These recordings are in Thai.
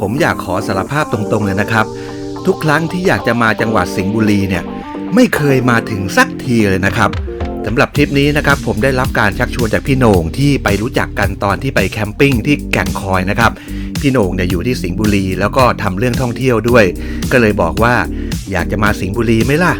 ผมอยากขอสารภาพตรงๆเลยนะครับ ทุกครั้งที่อยากจะมาจังหวัดสิงห์บุรีเนี่ยไม่เคยมาถึงสักทีเลยนะครับสำหรับทริปนี้นะครับผมได้รับการชักชวนจากพี่โหน่งที่ไปรู้จักกันตอนที่ไปแคมปิ้งที่แก่งคอยนะครับพี่โหน่งเนี่ยอยู่ที่สิงห์บุรี แล้วก็ทำเรื่องท่องเที่ยวด้วย ก็เลยบอกว่าอยากจะมาสิงห์บุรีไหมล่ะ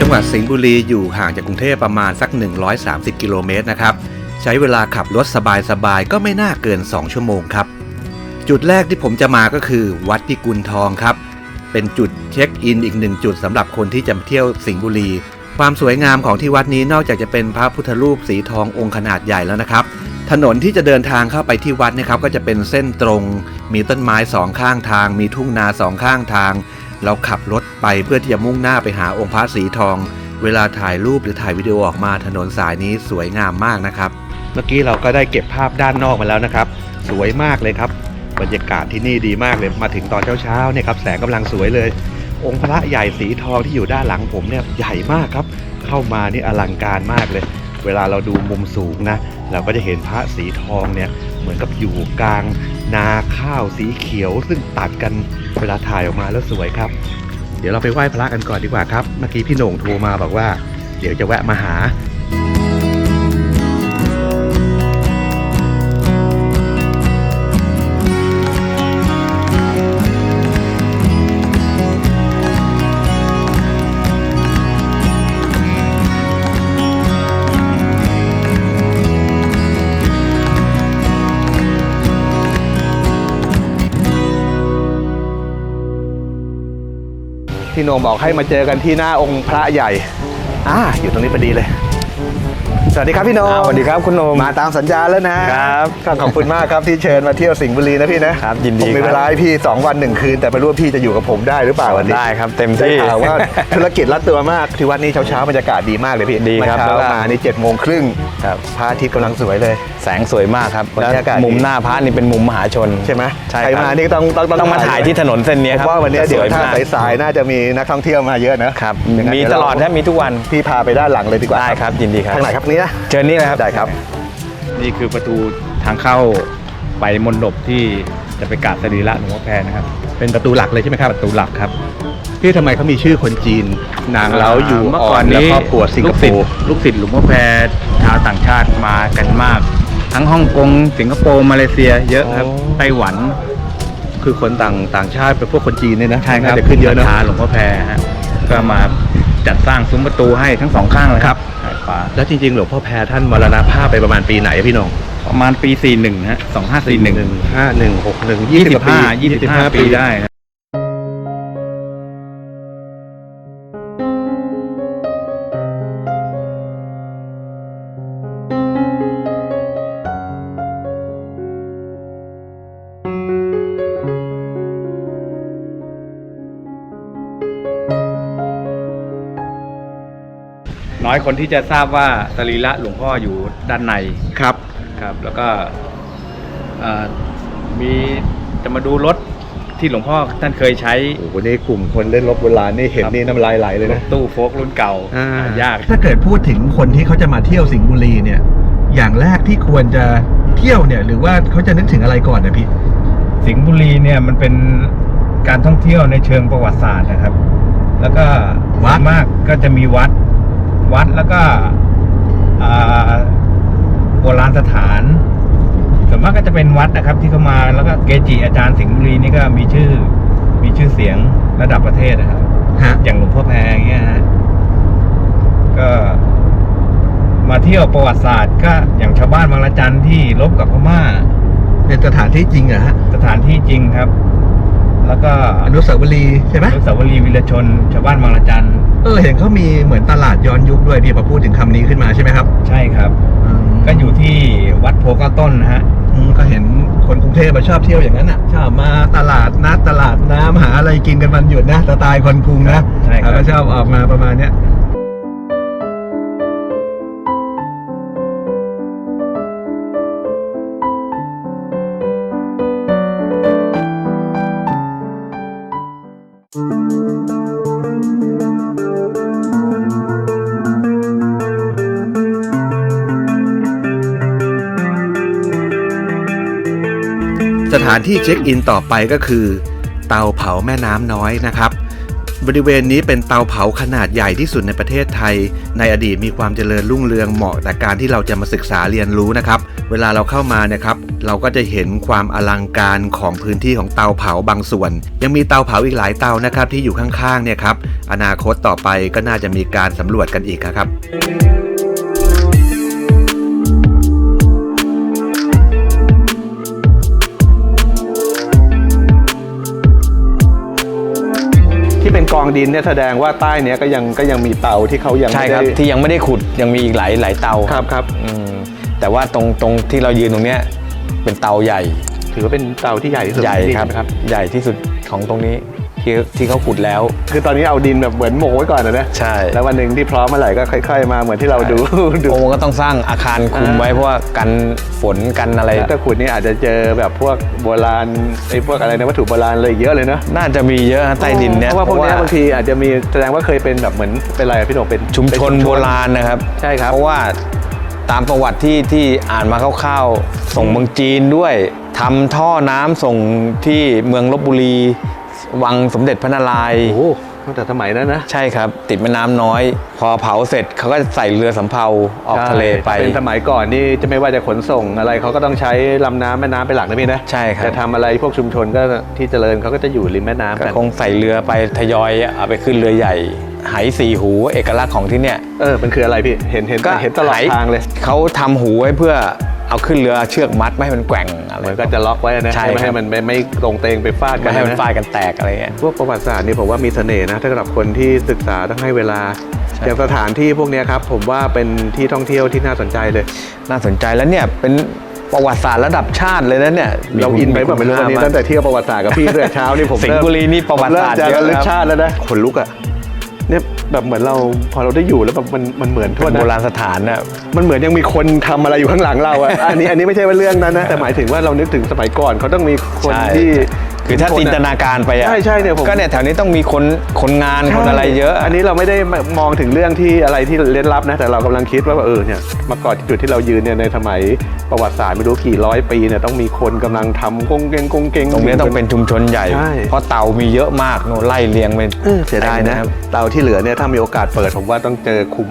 จังหวัดสิงห์บุรีอยู่ห่างจากกรุงเทพประมาณสัก 130 กิโลเมตรนะครับ ใช้เวลาขับรถสบายๆ ก็ไม่น่าเกิน 2 ชั่วโมงครับ จุดแรกที่ผมจะมาก็คือ วัดพิกุลทองครับ เป็นจุดเช็คอินอีกหนึ่งจุดสำหรับคนที่จะเที่ยวสิงห์บุรี ความสวยงามของที่วัดนี้นอกจากจะเป็นพระพุทธรูปสีทององค์ขนาดใหญ่แล้วนะครับ ถนนที่จะเดินทางเข้าไปที่วัดนะครับก็จะเป็นเส้นตรง มีต้นไม้สองข้างทาง มีทุ่งนาสองข้างทาง เราขับรถไปเพื่อที่จะมุ่งหน้าไปหาองค์พระสีทอง เวลาถ่ายรูปหรือถ่ายวิดีโอออกมาถนนสายนี้สวยงามมากนะครับ เมื่อกี้เราก็ได้เก็บภาพด้านนอกมาแล้วนะครับ สวยมากเลยครับ บรรยากาศที่นี่ดีมากเลยมาถึงตอนเช้าๆเนี่ยครับแสงกำลังสวยเลย องค์พระใหญ่สีทองที่อยู่ด้านหลังผมเนี่ยใหญ่มากครับ เข้ามานี่อลังการมากเลย เวลาเราดูมุมสูงนะเราก็จะเห็นพระสีทองเนี่ยเหมือนกับอยู่กลาง นาข้าวสีเขียวซึ่งตัดกันเวลาถ่ายออกมาแล้วสวยครับ เดี๋ยวเราไปไหว้พระกันก่อนดีกว่าครับ เมื่อกี้พี่โหน่งโทรมาบอกว่า เดี๋ยวจะแวะมาหา พี่โนงบอกให้มาเจอกันที่หน้าองค์พระใหญ่อ่าอยู่ตรงนี้พอดีเลย สวัสดีครับพี่โหนงอ่าสวัสดีครับคุณโหน่งมาตามสัญญาแล้วนะครับก็ขอบคุณมากครับที่เชิญมาเที่ยวสิงห์บุรีนะพี่นะครับยินดีผมมีครับ เวลาให้พี่ 2 วัน 1 คืน แต่ไม่รู้ว่าพี่จะอยู่กับผมได้หรือเปล่าวันนี้ได้ครับเต็มได้ที่ ข่าวว่า ธุรกิจรัดตัวมากที่วัดนี้เช้าๆบรรยากาศดีมากเลยพี่ดีครับเมื่อแล้วก็เช้ามานี่เจ็ดโมงครึ่งครับ พระอาทิตย์กำลังสวยเลย แสงสวยมากครับบรรยากาศแล้วมุมหน้าพระนี่เป็นมุมมหาชนใช่ไหมใช่ใครครับมานี่ต้องต้องต้องมาถ่ายที่ถนนเส้นนี้ผครัมบว่าวันนี้เดี๋ยวจะสถ้ามกสายๆน่าจะมีนักท่องเที่ยวมาเยอะนะครับอย่างนั้นมีเยวตเราลอดนะมีทุกวัน พี่พาไปด้านหลังเลยดีกว่าได้ครับยินดีครับ ทางไหนครับเนี้ยเชิญนี่เลยครับได้ครับ นี่คือประตูทางเข้าไปมณฑปที่จะไปกราบสรีระหลวงพ่อแพรนะครับ เป็นประตูหลักเลยใช่ไหมครับประตูหลักครับพี่ทำไมเขามีชื่อคนจีนนางเล้าอยู่เมื่อก่อนนี้และครอบครัวสิงคโปลูกศิษร์ย์ลูกศิษย์หลวงพ่อแพรชาวต่างชาติมากันมาก ทั้งฮ่องกงสิงคโปร์มาเลเซีย เยอะครับไต้หวัน คือคนต่างต่างชาติเป็นพวกคนจีนเนี่ยนะใช่ครับน่าจะขึ้นเยอะนะศรัทธาหลวงพ่อแพรฮะก็มาจัดสร้างซุ้มประตูให้ทั้งสองข้างเลยครับ ซ้ายขวาแล้วจริงๆหลวงพ่อแพรท่านมรณภาพไปประมาณปีไหนอะพี่น้องประมาณปี 41ฮะ2541 ห้าหนึ่งหกหนึ่งยี่สิบปี25 25 ปีได้ครั คนที่จะทราบว่าสรีระหลวงพ่ออยู่ด้านในครับ ครับ แล้วก็เอ่อมีจะมาดูรถที่หลวงพ่อท่านเคยใช้ โอ้โหนี่กลุ่มคนเล่นรถโบราณนี่เห็นครับ นี่น้ำลายไหลเลยนะตู้โฟกรุ่นเก่า หายาก ถ้าเกิดพูดถึงคนที่เขาจะมาเที่ยวสิงห์บุรีเนี่ย อย่างแรกที่ควรจะเที่ยวเนี่ย หรือว่าเขาจะนึกถึงอะไรก่อนนะพี่ สิงห์บุรีเนี่ยมันเป็นการท่องเที่ยวในเชิงประวัติศาสตร์นะครับ แล้วก็วัดมากก็จะมีวัด วัดแล้วก็อ่าโบราณสถานส่วนมากก็จะเป็นวัดนะครับที่เข้ามาแล้วก็เกจิอาจารย์สิงห์บุรีนี่ก็มีชื่อ มีชื่อเสียงระดับประเทศนะครับฮะอย่างหลวงพ่อแพงเงี้ยฮะก็มาเที่ยวประวัติศาสตร์ ก็อย่างชาวบ้านบางละจันที่ลบกับพม่า เป็นสถานที่จริงเหรอฮะสถานที่จริงครับ แล้วก็อนุสาวรีย์ใช่ไหมอนุสาวรีย์วีรชน ชาวบ้านบางละจันเออเห็นเขามีเหมือนตลาดย้อนยุคด้วยพี่พอพูดถึงคำนี้ขึ้นมาใช่ไหมครับ ใช่ครับ อืมก็อยู่ที่วัดโพเก้าต้นนะฮะ อืมก็เห็นคนกรุงเทพอะชอบเที่ยวอย่างนั้นอะชอบมาตลาดนัดตลาดน้ำหาอะไรกินกันวันหยุดนะสไตล์คนกรุงนะใช่ครับ แล้วก็ชอบออกมาประมาณเนี้ย ถานที่เช็คอินต่อไปก็คือ เตาเผาแม่น้ำน้อยนะครับ บริเวณนี้เป็นเตาเผาขนาดใหญ่ที่สุดในประเทศไทย ในอดีตมีความเจริญรุ่งเรืองเหมาะแต่การที่เราจะมาศึกษาเรียนรู้นะครับ เวลาเราเข้ามานะครับเราก็จะเห็นความอลังการของพื้นที่ของเตาเผาบางส่วน ยังมีเตาเผาอีกหลายเตานะครับที่อยู่ข้างๆเนี่ยครับอนาคตต่อไปก็น่าจะมีการสำรวจกันอีกครับ องดินเนี่ยแสดงว่าใต้เนี้ยก็ยังก็ยังมีเตาที่เขายังใช่ไม่ครับได้ที่ยังไม่ได้ขุดยังมีอีกหลายหลายเตาครับครับ อืมแต่ว่าตรงตรงที่เรายืนตรงเนี้ยเป็นเตาใหญ่ถือว่าเป็นเตาที่ใหญ่ที่สุดใหญ่จงๆครับนะครับ ใหญ่ที่สุดของตรงนี้ ที่ที่เขาขุดแล้ว คือตอนนี้เอาดินแบบเหมือนโมไว้ก่อนนะนะใช่แล้ววันหนึ่งที่พร้อมเมื่อไหร่ก็ค่อย ๆ มาเหมือนที่เราดูดูโอ้ก็ต้องสร้างอาคารคุมอ่าไว้เพราะว่ากันฝนกันอะไรถ้าขุดนี่อาจจะเจอแบบพวกโบราณไอ้พวกอะไรนะวัตถุโบราณเลยเยอะเลยเนอะน่าจะมีเยอะฮะใต้ดินเนี่ยเพราะว่าพวกเนี้ยบางทีอาจจะมีแสดงว่าเคยเป็นแบบเหมือนเป็นอะไรอะพี่หนุ่มเป็นชุมชนเป็โบราณนะครับใช่ครับเพราะว่าตามประวัติที่ที่อ่านมาคร่าวๆ ส่งเมืองจีนด้วยทำท่อน้ำส่งที่เมืองลบบุรี วังสมเด็จพระนารายณ์ โอ้โหตั้งแต่สมัยนั้นนะใช่ครับ ติดแม่น้ำน้อย พอเผาเสร็จเขาก็ใส่เรือสำเภาออกทะเลไป ใช่เป็นสมัยก่อนนี่จะไม่ว่าจะขนส่งอะไรเขาก็ต้องใช้ลำน้ำแม่น้ำเป็นหลักนะพี่นะใช่ครับ จะทำอะไรพวกชุมชนก็ที่เจริญเขาก็จะอยู่ริมแม่น้ำก็กันคงใส่เรือไปทยอยเอาไปขึ้นเรือใหญ่ไหสีหูเอกลักษณ์ของที่เนี่ย เออมันคืออะไรพี่เห็นเห็นก็เห็นตลอดไหทางเลย เขาทำหูไว้เพื่อ เอาขึ้นเรือเชือกมัดไม่ให้มันแกว่งอะไรเหมือนก็จะล็อกไว้นะใช่ไม่ครัให้บมันไม่ไม่ตรงเตงไปฟาดกัไม่นให้มันนะฟาดกันแตกอะไรเงี้ยพวกประวัติศาสตร์นี่ผมว่ามีเสน่ห์นะถ้าสำหรับคนที่ศึกษาต้องให้เวลาใช่อย่างสถานที่พวกเนี้ยครับผมว่าเป็นที่ท่องเที่ยวที่น่าสนใจเลย น่าสนใจแล้วเนี่ยเป็นประวัติศาสตร์ระดับชาติเลยนะเนี่ยเราอินไปแบบไม่รู้วันนี้มีคุณค่ามากตั้งแต่เที่ยวประวัติศาสตร์กับพี่ตั้งแต่เช้านี่ผมสิงห์บุรีนี่ประวัติศาสตร์ผมเยเริ่อะมจะระลึกครับชาติแล้วนะขนลุกอะเนี่ย แบบเหมือนเราพอเราได้อยู่แล้วแบบมันมันเหมือนโทเป็ษนนะโบราณสถานน่ะมันเหมือนยังมีคนทำอะไรอยู่ข้างหลังเราอะ อันนี้อันนี้ไม่ใช่ว่าเรื่องนั้นนะแต่หมายถึงว่าเรานึกถึงสมัยก่อนเขาต้องมีคนใช่ที่ คือถ้าคจินตอะนาการไปอะใช่ใช่เนี่ยผมก็เนี่ยแถวนี้ต้องมีคนคนงานคนอะไรเยอะ อันนี้เราไม่ได้มองถึงเรื่องที่อะไรที่เล่นลับนะแต่เรากำลังคิดว่าเออเนี่ยเมาก่อนจุดที่เรายืนเนี่ยในสมัยประวัติศาสตร์ไม่รู้กี่ร้อยปีเนี่ยต้องมีคนกำลังทำกงเกงกงเกงตรงนี้ต้องเป็นชุมชนใหญ่ใช่เพราะเตามีเยอะมากโน่นไล่เรียงไปเออเสียดายนะครับเตาที่เหลือเนี่ยถ้ามีโอกาสเปิดผมว่าต้องเจอคุม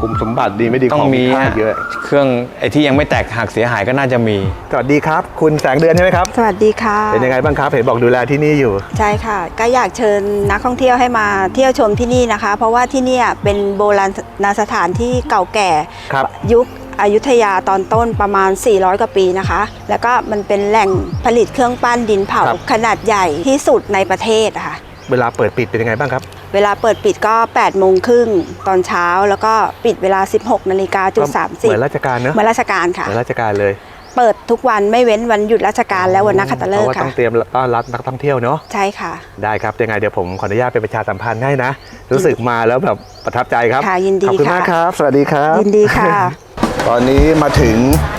คุมสมบัติดีไม่ดีต้องของมีค่าฮะเยอะ เครื่องไอ้ที่ยังไม่แตกหักเสียหายก็น่าจะมี สวัสดีครับ คุณแสงเดือนใช่ไหมครับ สวัสดีค่ะเป็นยังไงบ้างครับเห็นบอกดูแลที่นี่อยู่ ใช่ค่ะ ก็อยากเชิญนักท่องเที่ยวให้มาเที่ยวชมที่นี่นะคะ เพราะว่าที่เนี่ยเป็นโบราณสถานที่เก่าแก่ครับ ยุคอยุธยาตอนต้นประมาณ 400 กว่าปีนะคะ แล้วก็มันเป็นแหล่งผลิตเครื่องปั้นดินเผาครับ ขนาดใหญ่ที่สุดในประเทศอะค่ะ เวลาเปิดปิดเป็นยังไงบ้างครับ เวลาเปิดปิดก็8โมงครึ่งตอนเช้าแล้วก็ปิดเวลา 16นาฬิกาจุดสามเหสิบมือนราชการเนอะเหมือนราชการค่ะเหมือนราชการเลย เปิดทุกวันไม่เว้นวันหยุดราชการและวันนักขัตฤเพกราะษ์ว่าต้ค่ะองเตรียมต้อนรับนักท่องเที่ยวเนาะใช่ค่ะ ได้ครับยังไงเดี๋ยวผมขออนุญาตเป็นประชาสัมพันธ์ให้นะ รู้สึกมาแล้วแบบประทับใจครับค่ะยินดีขอบคุณค่ะมากครับ สวัสดีครับ ยินดีค่ะ ตอนนี้มาถึง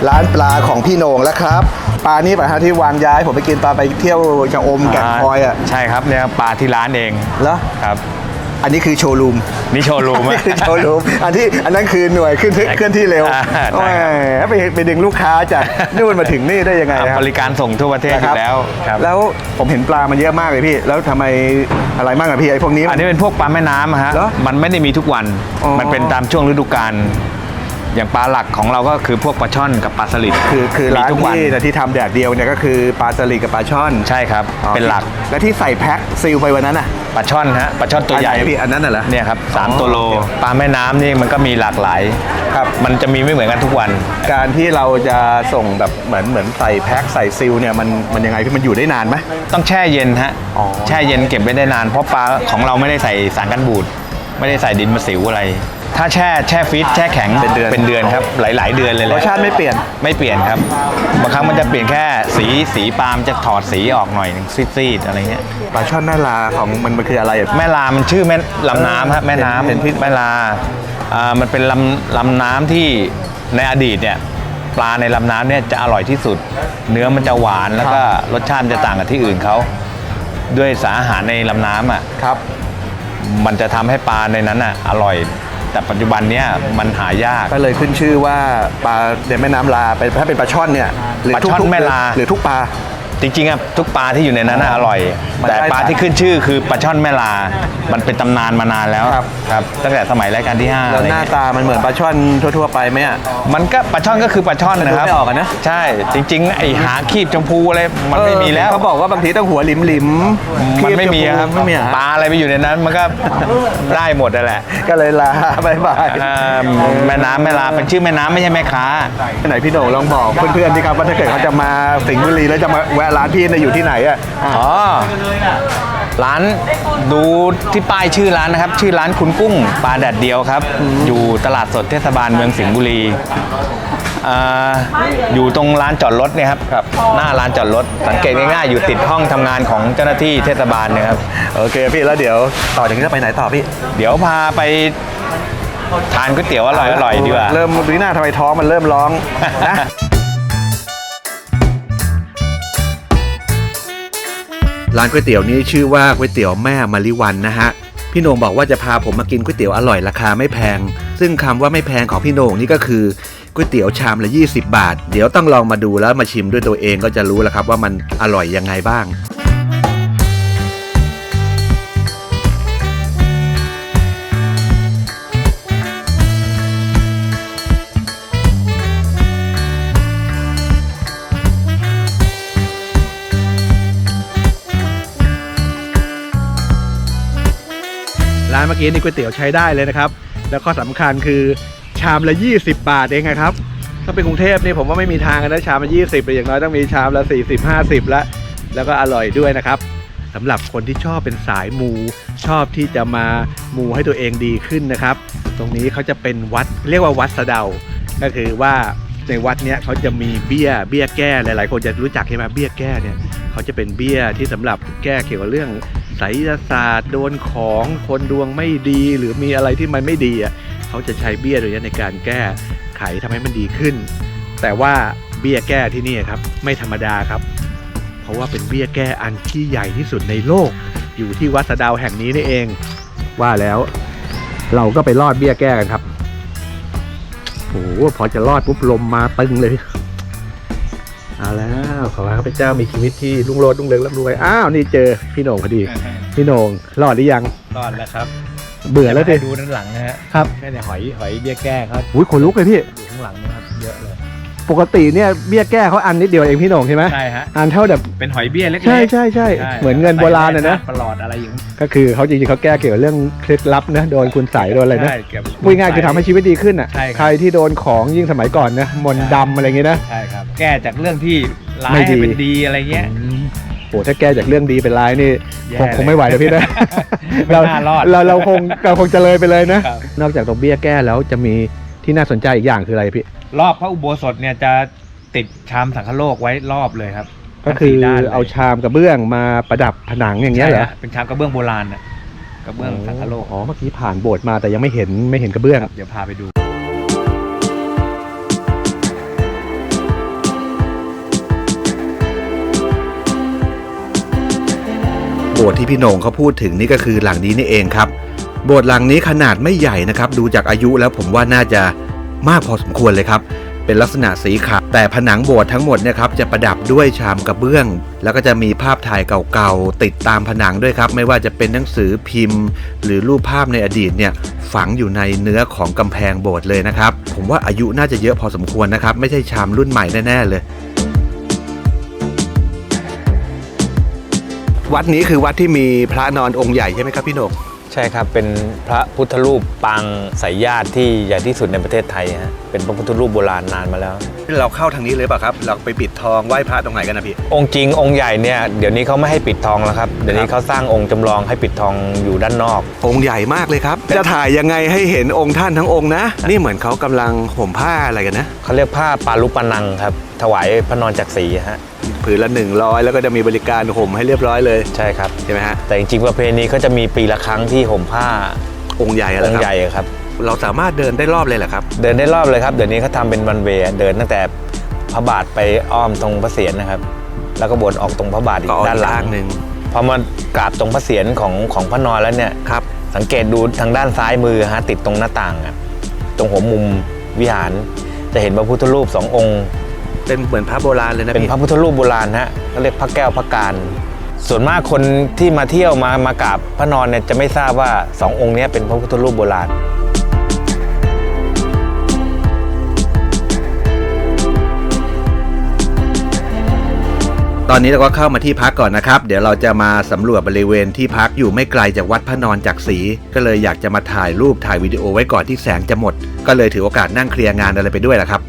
ร้านปลาของพี่โหนงแล้วครับ ปลานี่ปะฮะที่วางย้ายผมไปกินตอนไปเที่ยวจะอมแก่งคอยอะใช่ครับเนี่ยปลาที่ร้านเองเหรอครับ อันนี้คือโชว์รูมนี่โชว์รูมนี่อะคือโชว์รูมอันที่อันนั้นคือหน่วยขึ้นที่เคลื่อนที่เร็วอ่าโอ้ยได้ครับไปไปดึงลูกค้าจากนู่นมาถึงนี่ได้ยังไงครับบริการส่งทั่วประเทศอยู่แล้วครับแล้วผมเห็นปลามันเยอะมากเลยพี่ แล้วทำไมอะไรมากอะพี่ไอ้พวกนี้ อันนี้เป็นพวกปลาแม่น้ำอะฮะเหรอมันไม่ได้มีทุกวันอ๋อมันเป็นตามช่วงฤดูกาล อย่างปลาหลักของเราก็คือพวกปลาช่อนกับปลาสลิดคือคือมีร้านทุกวันที่ที่ทำแดดเดียวเนี่ยก็คือปลาสลิดกับปลาช่อนใช่ครับ อ๋อเป็นหลักและที่ใส่แพ็คซีลไปวันนั้นอะปลาช่อนฮะปลาช่อนตัวใหญ่ อันไนพี่อันนั้นน่ะเหรอ เนี่ยครับสามอ๋อตัวโลโอเคปลาแม่น้ำนี่มันก็มีหลากหลายครับ มันจะมีไม่เหมือนกันทุกวัน การที่เราจะส่งแบบเหมือนเหมือนใส่แพ็คใส่ซีลเนี่ยมันมันยังไงพี่มันอยู่ได้นานไหม ต้องแช่เย็นฮะอ๋อ แช่เย็นเก็บไว้ได้นาน เพราะปลาของเราไม่ได้ใส่สารกันบูดไม่ได้ใส่ดินมะสิวอะไร ถ้าแช่แช่ฟรีซแช่แข็งเป็นเดือนเป็นเดือนครับหลาย ๆ เดือนเลยแหรละสชาติไม่เปลี่ยน ไม่เปลี่ยนครับบางครั้งมันจะเปลี่ยนแค่สีสีปาล์มจะถอดสีออกหน่อยหนึงซีดๆอะไรเงี้ย ปลาช่อนหน้าลาของมันมันคืออะไรอะแม่ลา มันชื่อแม่ลำน้ำฮะแม่น้ำเห็นเห็นแม่ลาอ่ามันเป็นลำลำน้ำที่ในอดีตเนี่ยปลาในลำน้ำเนี่ยจะอร่อยที่สุด เนื้อมันจะหวานแล้วก็รสชาติมันจะต่างกับที่อื่นเขาด้วยสารอาหารในลำน้ำอะครับ มันจะทำให้ปลาในนั้นอะอร่อย แต่ปัจจุบันเนี้ยมันหายาก ก็เลยขึ้นชื่อว่าปลาในแม่น้ำลาเป็นถ้าเป็นปลาช่อนเนี่ยหรืปลาช่อนทุกๆแม่ลา หรือทุกปลา จริงๆอะทุกปลาที่อยู่ในนั้นน่ะอร่อยมันแต่ได้ปลาที่ขึ้นชื่อคือปลาช่อนแม่ลา มันเป็นตำนานมานานแล้วครับ ครับตั้งแต่สมัยรายการที่ห้าแล้วอะไรหน้าเงี้ยตามันเหมือนปลาช่อนทั่วๆไปไหมอะมันก็ปลาช่อนก็คือปลาช่อนนะครับแต่ดูไม่ออกอะนะใช่จริง ๆ ไอหาคีบชมพูอะไรมันไม่มีแล้วเขาบอกว่าบางทีต้องหัวหลิมหลิมๆมันไม่มีเทียครับไม่มีอะปลาอะไรไปอยู่ในนั้นมันก็ได้หมดนั่นแหละ ก็เลยลาบายบายอ่าแม่น้ำแม่ลาเป็นชื่อแม่น้ำไม่ใช่แม่ค้าไหนพี่โหน่งลองบอกเพื่อนๆที่ครับว่าถ้าเกิดเขาจะมาสิงห์บุรีแล้วจะมาแวะร้านพี่เนี่ยอยู่ที่ไหนอะอ๋อร้านดูที่ป้ายชื่อร้านนะครับ ชื่อร้านคุณกุ้งปลาแดดเดียวครับ อยู่ตลาดสดเทศบาลเมืองสิงห์บุรีอ่าอยู่ตรงร้านจอดรถเนี่ยครับหน้าร้านจอดรถ สังเกตง่ายๆอยู่ติดห้องทำงานของเจ้าหน้าที่เทศบาลเนะครับ โอเคพี่แล้วเดี๋ยวต่อจากนี้จะไปไหนต่อพี่ เดี๋ยวพาไปทานก๋วยเตี๋ยวอร่อยๆดีกว่า เริ่มดูหน้าทำไมท้องมันเริ่มร้องนะ ร้านก๋วยเตี๋ยวนี้ชื่อว่าก๋วยเตี๋ยวแม่มาริวันนะฮะพี่โหน่งบอกว่าจะพาผมมากินก๋วยเตี๋ยวอร่อยราคาไม่แพง ซึ่งคำว่าไม่แพงของพี่โหน่งนี่ก็คือก๋วยเตี๋ยวชามละ 20 บาท เดี๋ยวต้องลองมาดูแล้วมาชิมด้วยตัวเองก็จะรู้แล้วครับว่ามันอร่อยยังไงบ้าง ร้านเมื่อกี้นี่ก๋วยเตี๋ยวใช้ได้เลยนะครับ แล้วข้อสำคัญคือชามละ 20 บาทเองนะครับ ถ้าเป็นกรุงเทพนี่ผมว่าไม่มีทางนะชามละ 20เลยอย่างน้อยต้องมีชามละ 40 50ละแล้วก็อร่อยด้วยนะครับสำหรับคนที่ชอบเป็นสายมู ชอบที่จะมามูให้ตัวเองดีขึ้นนะครับ ตรงนี้เขาจะเป็นวัดเรียกว่าวัดสะเดา ก็คือว่าในวัดเนี้ยเขาจะมีเบี้ยเบี้ยแก้หลาย ๆ คนจะรู้จักใช่ไหมเบี้ยแก้เนี่ยเขาจะเป็นเบี้ยที่สำหรับแก้เกี่ยวกับเรื่อง ไสยศาสตร์ โดนของคนดวงไม่ดีหรือมีอะไรที่มันไม่ดีอะเขาจะใช้เบี้ยตัวนี้ในการแก้ไขทำให้มันดีขึ้น แต่ว่าเบี้ยแก้ที่นี่ครับไม่ธรรมดาครับ เพราะว่าเป็นเบี้ยแก้อันที่ใหญ่ที่สุดในโลก อยู่ที่วัดสะดาวแห่งนี้นี่เอง ว่าแล้วเราก็ไปรอดเบี้ยแก้กันครับโอ้โหพอจะรอดปุ๊บลมมาตึงเลย เอาแล้วขอให้ข้าพเจ้ามีชีวิตที่รุ่งโรจน์รุ่งเรืองร่ำรวยอ้าวนี่เจอพี่โหน่งพอดี พี่โหน่งรอดหรือยังรอดแล้วครับ เบื่อแล้วสิดูด้านหลังนะฮะครับแค่ในหอยหอยเบี้ยแก้เขาอุ้ยขนลุกเลยพี่อยู่ข้างหลังนะครับเยอะเลย ปกติเนี่ยเบี้ยแก้เขาอันนิดเดียวเองพี่โหน่งใช่ไหมใช่ฮะอันเท่าแบบ เป็นหอยเบี้ยเล็กๆใช่ใช่ใช่เหมือนเงินโบราณอะนะประหลอดอะไรอย่างนี้ก็คือเขาจริงๆเขาแก้เกี่ยวกับเรื่องเคล็ดลับนะโดนคุณใส่โดนอะไรนะใช่เกี่ยวกับพูดง่ายๆคือทำให้ชีวิตดีขึ้นอะใช่ครับ ใครที่โดนของยิ่งสมัยก่อนนะมนต์ดำอะไรอย่างงี้นะ ใช่ครับ แก้จากเรื่องที่ร้ายไม่ดี ให้เป็นดีอะไรเงี้ย โอ้ถ้าแก้จากเรื่องดีเป็นร้ายนี่แย่คงเลยคงไม่ไหวแล้วพี่นะ ไม่น่ารอดเราเราคงเราคงจะเลยไปเลยนะ ครับ นอกจากตรงเบี้ยแก้แล้วจะมีที่น่าสนใจอีกอย่างคืออะไรพี่ รอบพระอุโบสถเนี่ยจะติดชามสังคโลกไว้รอบเลยครับก็คือเอาชามกระเบื้องมาประดับผนังอย่างเงี้ยเหรอเป็นชามกระเบื้องโบราณอะกระเบื้องสังคโลก อ๋อเมื่อกี้ผ่านโบสถ์มาแต่ยังไม่เห็นไม่เห็นกระเบื้อง เดี๋ยวพาไปดู โบสถ์ที่พี่โหน่งเขาพูดถึงนี่ก็คือหลังนี้นี่เองครับ โบสถ์หลังนี้ขนาดไม่ใหญ่นะครับ ดูจากอายุแล้วผมว่าน่าจะ มากพอสมควรเลยครับ เป็นลักษณะสีขาวแต่ผนังโบสถ์ทั้งหมดเนี่ยครับจะประดับด้วยชามกระเบื้อง แล้วก็จะมีภาพถ่ายเก่าๆติดตามผนังด้วยครับ ไม่ว่าจะเป็นหนังสือพิมพ์ หรือรูปภาพในอดีตเนี่ยฝังอยู่ในเนื้อของกำแพงโบสถ์เลยนะครับ ผมว่าอายุน่าจะเยอะพอสมควรนะครับ ไม่ใช่ชามรุ่นใหม่แน่ๆเลยวัดนี้คือวัดที่มีพระนอนองค์ใหญ่ใช่ไหมครับพี่โหนก ใช่ครับ เป็นพระพุทธรูปปางสายญาติที่ใหญ่ที่สุดในประเทศไทยฮะเป็นพระพุทธรูปโบราณนานมาแล้ว เราเข้าทางนี้เลยเปล่ะครับ เราไปปิดทองไหว้พระตรงไหนกันนะพี่ องค์จริงองค์ใหญ่เนี่ยเดี๋ยวนี้เขาไม่ให้ปิดทองแล้วครับเดี๋ยวนี้เขาสร้างองค์จำลองให้ปิดทองอยู่ด้านนอก องค์ใหญ่มากเลยครับ จะถ่ายยังไงให้เห็นองค์ท่านทั้งองค์นะ นี่เหมือนเขากำลังห่มผ้าอะไรกันนะ เขาเรียกผ้าปารุปนังครับ ถวายพระนอนจักรีฮะ ผืนละ 100 แล้วก็จะมีบริการห่มให้เรียบร้อยเลยใช่ครับ ใช่ไหมฮะแต่จริงๆประเพณีเขาจะมีปีละครั้งที่ห่มผ้าองค์ใหญ่อะไรองคค์รับ ใหญ่ครับ เราสามารถเดินได้รอบเลยเหรอครับ เดินได้รอบเลยครับ เดี๋ยวนี้เขาทำเป็นวันเวย์เดินตั้งแต่พระบาทไปอ้อมตรงพระเศียรนะครับ แล้วก็วนออกตรงพระบาทอีก็กอ้อมด้านหลัข้างงหนึ่งพอมากราบตรงพระเศียรของของพระนอนแล้วเนี่ย ครับ สังเกตดูทางด้านซ้ายมือฮะติดตรงหน้าต่างอะตรงหัวมุมวิหารจะเห็นพระพุทธรูปสององค์ เป็นเหมือนพระโบราณเลยนะเป็นพี่พระพุทธรูปโบราณฮะเขาเรียกพระแก้วพระการ ส่วนมากคนที่มาเที่ยวมามากราบพระนอนเนี่ยจะไม่ทราบว่าสององค์เนี้เป็นพระพุทธรูปโบราณ ตอนนี้เราก็เข้ามาที่พักก่อนนะครับ เดี๋ยวเราจะมาสำรวจบริเวณที่พักอยู่ไม่ไกลจากวัดพระนอนจากศรีก็เลยอยากจะมาถ่ายรูปถ่ายวิดีโอไว้ก่อนที่แสงจะหมด ก็เลยถือโอกาสนั่งเคลียร์งานอะไรไปด้วยแหละครับ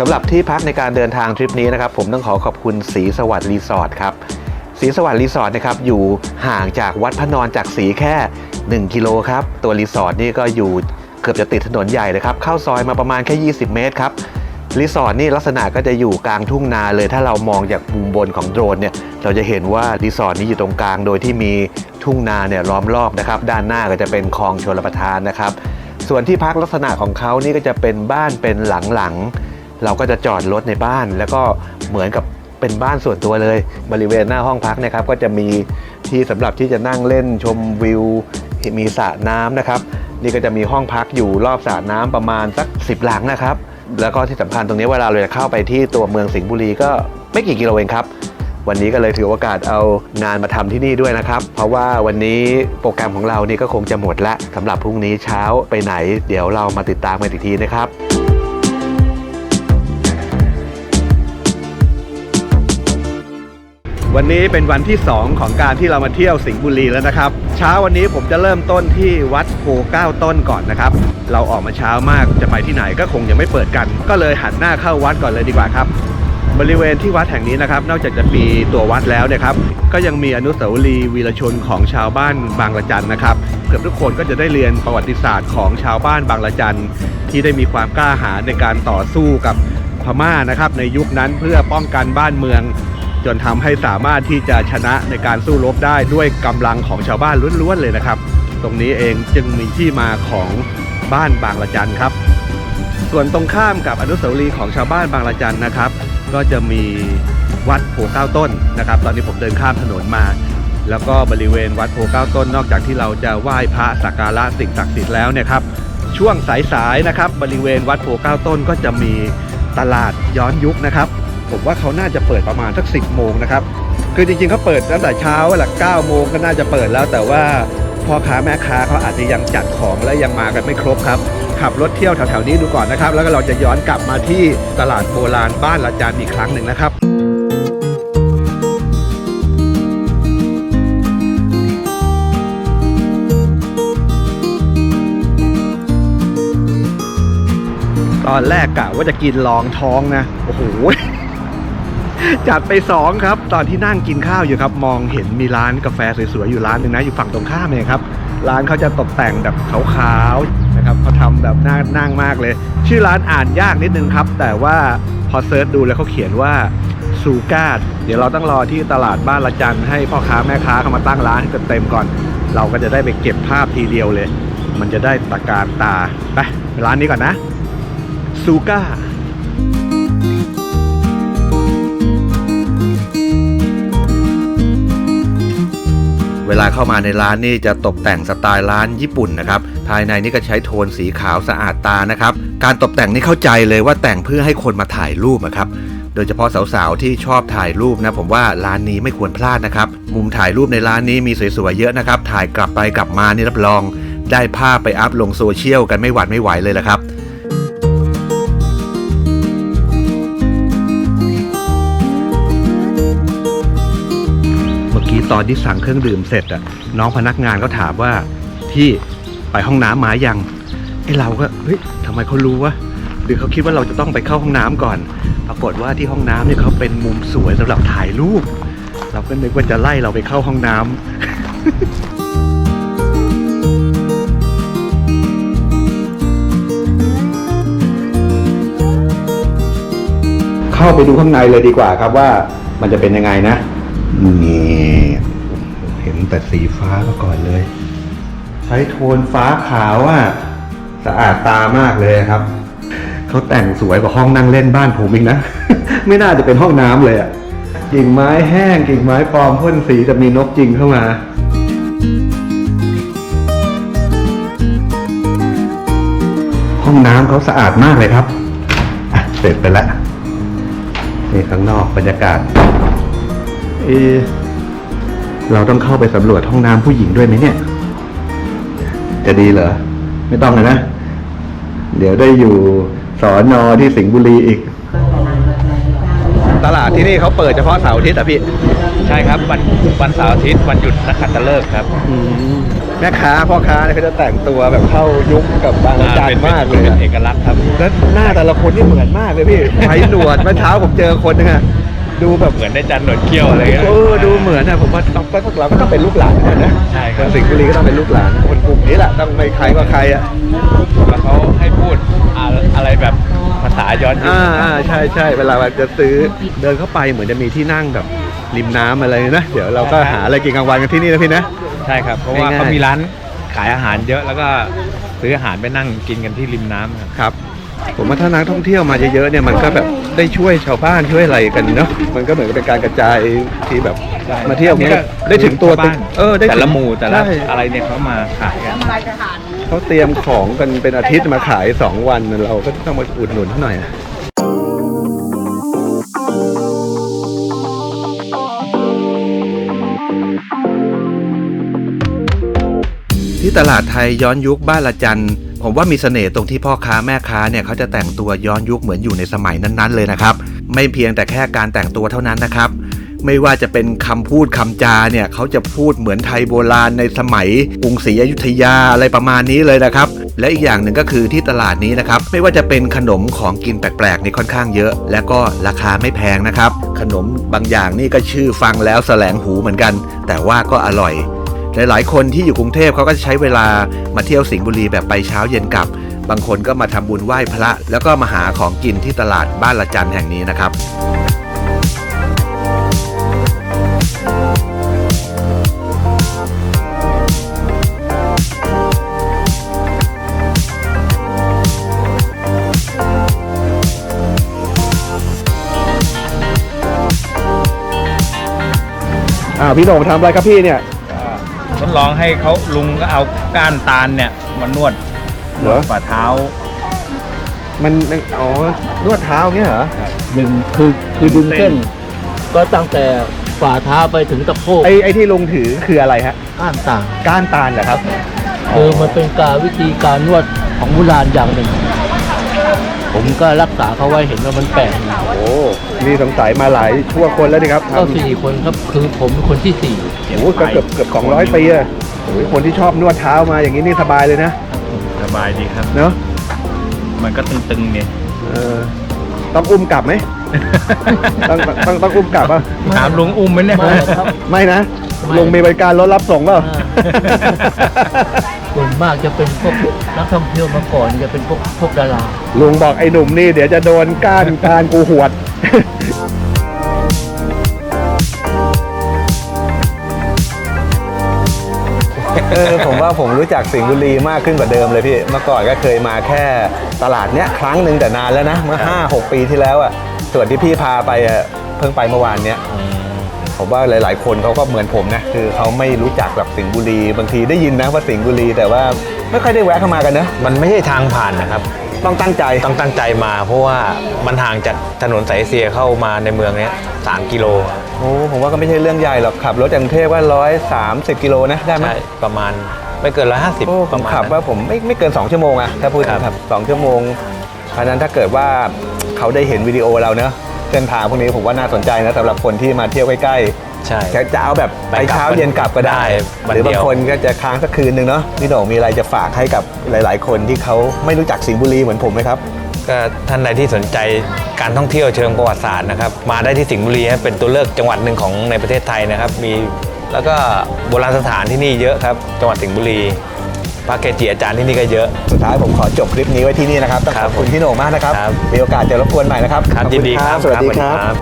สำหรับที่พักในการเดินทางทริปนี้นะครับ ผมต้องขอขอบคุณสีสวัสดิ์รีสอร์ทครับสีสวัสดิ์รีสอร์ทนะครับอยู่ห่างจากวัดพระนอนจากสีแค่ 1 กิโลครับ ตัวรีสอร์ทนี่ก็อยู่เกือบจะติดถนนใหญ่เลยครับ เข้าซอยมาประมาณแค่ 20 เมตรครับรีสอร์ทนี่ลักษณะก็จะอยู่กลางทุ่งนาเลย ถ้าเรามองจากมุมบนของโดรนเนี่ยเราจะเห็นว่ารีสอร์ทนี้อยู่ตรงกลางโดยที่มีทุ่งนาเนี่ยล้อมรอบนะครับด้านหน้าก็จะเป็นคลองชลประทานนะครับ ส่วนที่พักลักษณะของเขานี่ก็จะเป็นบ้านเป็นหลังๆ เราก็จะจอดรถในบ้าน แล้วก็เหมือนกับเป็นบ้านส่วนตัวเลย บริเวณหน้าห้องพักนะครับ ก็จะมีที่สำหรับที่จะนั่งเล่นชมวิว มีสระน้ำนะครับ นี่ก็จะมีห้องพักอยู่รอบสระน้ำประมาณสัก 10 หลังนะครับ แล้วก็ที่สำคัญตรงนี้เวลาเราจะเข้าไปที่ตัวเมืองสิงห์บุรีก็ไม่กี่กิโลเองครับวันนี้ก็เลยถือโอกาสเอางานมาทำที่นี่ด้วยนะครับ เพราะว่าวันนี้โปรแกรมของเรานี่ก็คงจะหมดละสำหรับพรุ่งนี้เช้าไปไหน เดี๋ยวเรามาติดตามกันอีกทีนะครับ วันนี้เป็นวันที่ 2 ของการที่เรามาเที่ยวสิงห์บุรีแล้วนะครับ เช้าวันนี้ผมจะเริ่มต้นที่วัดโพเก้าต้นก่อนนะครับ เราออกมาเช้ามากจะไปที่ไหนก็คงยังไม่เปิดกัน ก็เลยหันหน้าเข้าวัดก่อนเลยดีกว่าครับ บริเวณที่วัดแห่งนี้นะครับ นอกจากจะมีตัววัดแล้วเนะครับ ก็ยังมีอนุสาวรีย์วีรชนของชาวบ้านบางละจันนะครับ เกือบทุกคนก็จะได้เรียนประวัติศาสตร์ของชาวบ้านบางละจันที่ได้มีความกล้าหาญในการต่อสู้กับพม่านะครับในยุคนั้นเพื่อป้องกันบ้านเมือง จนทำให้สามารถที่จะชนะในการสู้รบได้ด้วยกำลังของชาวบ้านล้วนๆเลยนะครับ ตรงนี้เองจึงมีที่มาของบ้านบางละจันครับ ส่วนตรงข้ามกับอนุสาวรีย์ของชาวบ้านบางละจันนะครับ ก็จะมีวัดโพเก้าต้นนะครับ ตอนนี้ผมเดินข้ามถนนมา แล้วก็บริเวณวัดโพเก้าต้น นอกจากที่เราจะไหว้พระสักการะสิ่งศักดิ์สิทธิ์แล้วเนี่ยครับช่วงสายๆนะครับ บริเวณวัดโพเก้าต้นก็จะมีตลาดย้อนยุคนะครับ ผมว่าเขาน่าจะเปิดประมาณสักสิบโมงนะครับคือจริงๆเขาเปิดตั้งแต่เช้าหละ9โมงก็น่าจะเปิดแล้ว แต่ว่าพ่อค้าแม่ค้าเขาอาจจะยังจัดของและยังมากันไม่ครบครับ ขับรถเที่ยวแถวๆนี้ดูก่อนนะครับ แล้วก็เราจะย้อนกลับมาที่ตลาดโบราณบ้านละจานอีกครั้งหนึ่งนะครับตอนแรกกะว่าจะกินรองท้องนะ โอ้โห จัดไปสองครับ ตอนที่นั่งกินข้าวอยู่ครับ มองเห็นมีร้านกาแฟสวยๆอยู่ร้านหนึ่งนะ อยู่ฝั่งตรงข้ามเองครับ ร้านเขาจะตกแต่งแบบขาวๆนะครับเขาทำแบบน่านั่งมากเลย ชื่อร้านอ่านยากนิดนึงครับ แต่ว่าพอเซิร์ชดูแล้วเขาเขียนว่าซูกาดเดี๋ยวเราต้องรอที่ตลาดบ้านละจันให้พ่อค้าแม่ค้าเข้ามาตั้งร้านให้เต็มก่อน เราก็จะได้ไปเก็บภาพทีเดียวเลย มันจะได้ตะการตาไปร้านนี้ก่อนนะซูกา เวลาเข้ามาในร้านนี่จะตกแต่งสไตล์ร้านญี่ปุ่นนะครับ ภายในนี่ก็ใช้โทนสีขาวสะอาดตานะครับ การตกแต่งนี่เข้าใจเลยว่าแต่งเพื่อให้คนมาถ่ายรูปนะครับโดยเฉพาะสาวๆที่ชอบถ่ายรูปนะผมว่าร้านนี้ไม่ควรพลาดนะครับ มุมถ่ายรูปในร้านนี้มีสวยๆเยอะนะครับ ถ่ายกลับไปกลับมานี่รับรอง ได้ภาพไปอัพลงโซเชียลกันไม่หวัดไม่ไหวเลยละครับ อกี้ตอนที่สั่งเครื่องดื่มเสร็จอะน้องพนักงานก็ถามว่าพี่ไปห้องน้ำมายังไอเราก็เฮ้ยทำไมเขารู้วะหรือเขาคิดว่าเราจะต้องไปเข้าห้องน้ำก่อน ปรากฏว่าที่ห้องน้ำเนี่ยเขาเป็นมุมสวยสำหรับถ่ายรูป เราก็นึกว่าจะไล่เราไปเข้าห้องน้ำเข้าไปดูข้างในเลยดีกว่าครับว่ามันจะเป็นยังไงนะนี่ แต่สีฟ้ามาก่อนเลย ใช้โทนฟ้าขาวอะสะอาดตามากเลยครับเขาแต่งสวยกว่าห้องนั่งเล่นบ้านผมอีกนะ ไม่น่าจะเป็นห้องน้ำเลยอะกิ่งไม้แห้งกิ่งไม้ปลอมพ่นสีจะมีนกจริงเข้ามาห้องน้ำเขาสะอาดมากเลยครับ เสร็จไปแล้ว นี่ข้างนอกบรรยากาศ เอะ เราต้องเข้าไปสำรวจห้องน้ำผู้หญิงด้วยไหมเนี่ย จะดีเหรอ ไม่ต้องเลยนะ เดี๋ยวได้อยู่สอนอที่สิงห์บุรีอีก ตลาดที่นี่เขาเปิดเฉพาะเสาร์อาทิตย์อะพี่ ใช่ครับวันวันเสาร์อาทิตย์วันหยุดนักขัตฤกษ์ครับแม่ค้าพ่อค้าเนี่ยเขาจะแต่งตัวแบบเข้ายุคกับบางอาจารย์มากเลยเป็นอะเอกลักษณ์ครับแล้วหน้าแต่ละคนนี่เหมือนมากเลยพี่ไว้หนวดเมื่อเช้าผมเจอคนนึงอะ ดูแบบเหมือนได้จันหนวดเขี้ยวอะไรเงี้ยเออดูเหมือนนะผมว่าต้องพวกเราก็ต้องเป็นลูกหลานกันนะใช่ครับนสิงห์บุรีก็ต้องเป็นลูกหลานคนกลุ่มนี้แหละต้องไม่ใครก็ใครอะแล้วเขาให้พูดอะอะไรแบบภาษาย้อนยุคอ่าอ่าใช่ใช่เวลาจะซื้อเดินเข้าไปเหมือนจะมีที่นั่งแบบริมน้ำอะไรนะเดี๋ยวเราก็หาอะไรกินกลางวันกันที่นี่นะพี่นะ ใช่ครับเพราะว่าง่ายๆ เขามีร้านขายอาหารเยอะแล้วก็ซื้ออาหารไปนั่งกินกันที่ริมน้ำครับ ครับ ผมว่าถ้านักท่องเที่ยวมาเยอะๆเนี่ยมันก็แบบได้ช่วยชาวบ้านช่วยอะไรกันเนาะมันก็เหมือนกับเป็นการกระจายที่แบบมาเที่ยวนี่มันก็ได้ถึงตัวชาวบ้านเออได้ถึงแต่ละหมู่แต่ละใช่อะไรเนี่ยเขามาขายกันเขาเตรียมของกันเป็นอาทิตย์มาขาย 2 วันเราก็ต้องมาอุดหนุนเขาหน่อยอะที่ตลาดไทยย้อนยุคบ้านละจัน ผมว่ามีเสน่ห์ตรงที่พ่อค้าแม่ค้าเนี่ยเขาจะแต่งตัวย้อนยุคเหมือนอยู่ในสมัยนั้นๆ เลยนะครับ ไม่เพียงแต่แค่การแต่งตัวเท่านั้นนะครับ ไม่ว่าจะเป็นคำพูดคำจาเนี่ยเขาจะพูดเหมือนไทยโบราณในสมัยกรุงศรีอยุธยาอะไรประมาณนี้เลยนะครับ และอีกอย่างหนึ่งก็คือที่ตลาดนี้นะครับไม่ว่าจะเป็นขนมของกินแปลกๆนี่ค่อนข้างเยอะ และก็ราคาไม่แพงนะครับ ขนมบางอย่างนี่ก็ชื่อฟังแล้วแสลงหูเหมือนกัน แต่ว่าก็อร่อย หลายๆ คนที่อยู่กรุงเทพเขาก็จะใช้เวลามาเที่ยวสิงห์บุรีแบบไปเช้าเย็นกลับ บางคนก็มาทำบุญไหว้พระ แล้วก็มาหาของกินที่ตลาดบ้านละจันแห่งนี้นะครับอ่าพี่โหน่งทำอะไรครับพี่เนี่ย ทดลองให้เขาลุงก็เอาก้านตาลเนี่ยมานวดเหรอฝ่าเท้า มันอ๋อนวดเท้าเงี้ยเหรอดึงคือคือดึงเส้น ก็ตั้งแต่ฝ่าเท้าไปถึงตะโพกไอ้ไอ้ที่ลุงถือคืออะไรฮะอ้านต่างก้านตาลเหรอครับคือมันเป็นการวิธีการนวดของโบราณอย่างหนึ่ง ผมก็รักษาเขาไว้เห็นว่ามันแปลกโอ้ นี่สงสัยมาหลายชั่วคนแล้วดิครับก็ทำสี่คนครับคือผมเป็นคนที่สี่โอ้โหก็เกือบเกือบสองร้อยปีอะโอ้ยคนที่ชอบนวดเท้ามาอย่างนี้นี่สบายเลยนะสบายดีครับ เนาะมันก็ตึงๆเนี่ยเออต้องอุ้มกลับไหม ต้องต้องต้องอุ้มกลับป่ะถามลุงอุ้มไหมเนี่ยไม่ครับ ไม่นะไม่ลุงมีบริการรถรับส่งเปล่าอ่า ส่วนมากจะเป็นพวกนักท่องเที่ยวมาก่อนจะเป็นพวกพวกดาราลุงบอกไอ้หนุ่มนี่เดี๋ยวจะโดนก้านการกูหวด ผมว่าผมรู้จักสิงห์บุรีมากขึ้นกว่าเดิมเลยพี่ เมื่อก่อนก็เคยมาแค่ตลาดเนี้ยครั้งหนึ่งแต่นานแล้วนะ เมื่อ 5 6 ปีที่แล้วอะ ส่วนที่พี่พาไปอะเพิ่งไปเมื่อวานเนี้ยผมว่าหลาย ๆ คนเขาก็เหมือนผมนะ คือเขาไม่รู้จักแบบสิงห์บุรี บางทีได้ยินนะว่าสิงห์บุรี แต่ว่าไม่ค่อยได้แวะเข้ามากันนะ มันไม่ใช่ทางผ่านนะครับ ต้องตั้งใจ ต้องตั้งใจมา เพราะว่ามันห่างจากถนนสายเอเชียเข้ามาในเมืองเนี้ยสามกิโล โอ้ ผมว่าก็ไม่ใช่เรื่องใหญ่หรอก ขับรถจากกรุงเทพว่าร้อยสามสิบกิโลนะ ได้ไหมใช่ประมาณ ไม่เกินร้อยห้าสิบโอ้ผประมมาณขับนั้น ว่าผมไม่ไม่เกิน 2 ชั่วโมงอะถ้าพูดครับครับสองชั่วโมงเพราะฉะนั้นถ้าเกิดว่าเขาได้เห็นวิดีโอเราเนอะเส้นทางพวกนี้ผมว่าน่าสนใจนะสำหรับคนที่มาเที่ยวใกล้ๆใช่จะจะเอาแบบไปไปกลับเช้าเย็นกลับก็ได้ ได้วันหรือบางเดียว คนก็จะค้างสักคืนหนึ่งเนาะพี่โหน่งมีอะไรจะฝากให้กับหลาย ๆ คนที่เขาไม่รู้จักสิงห์บุรีเหมือนผมไหมครับ ก็ท่านใดที่สนใจการท่องเที่ยวเชิงประวัติศาสตร์นะครับ มาได้ที่สิงห์บุรีครับเป็นตัวเลือกจังหวัดหนึ่งของในประเทศไทยนะครับ มี แล้วก็โบราณสถานที่นี่เยอะครับ จังหวัดสิงห์บุรีพระเกจิอาจารย์ที่นี่ก็เยอะ สุดท้ายผมขอจบคลิปนี้ไว้ที่นี่นะครับต้องคขรัอบบคุณพี่โหน่งมากนะครับ ครับมีโอกาสจะรบกวนใหม่นะครับครับขอยินดีครับสวัสดีครับ ครับ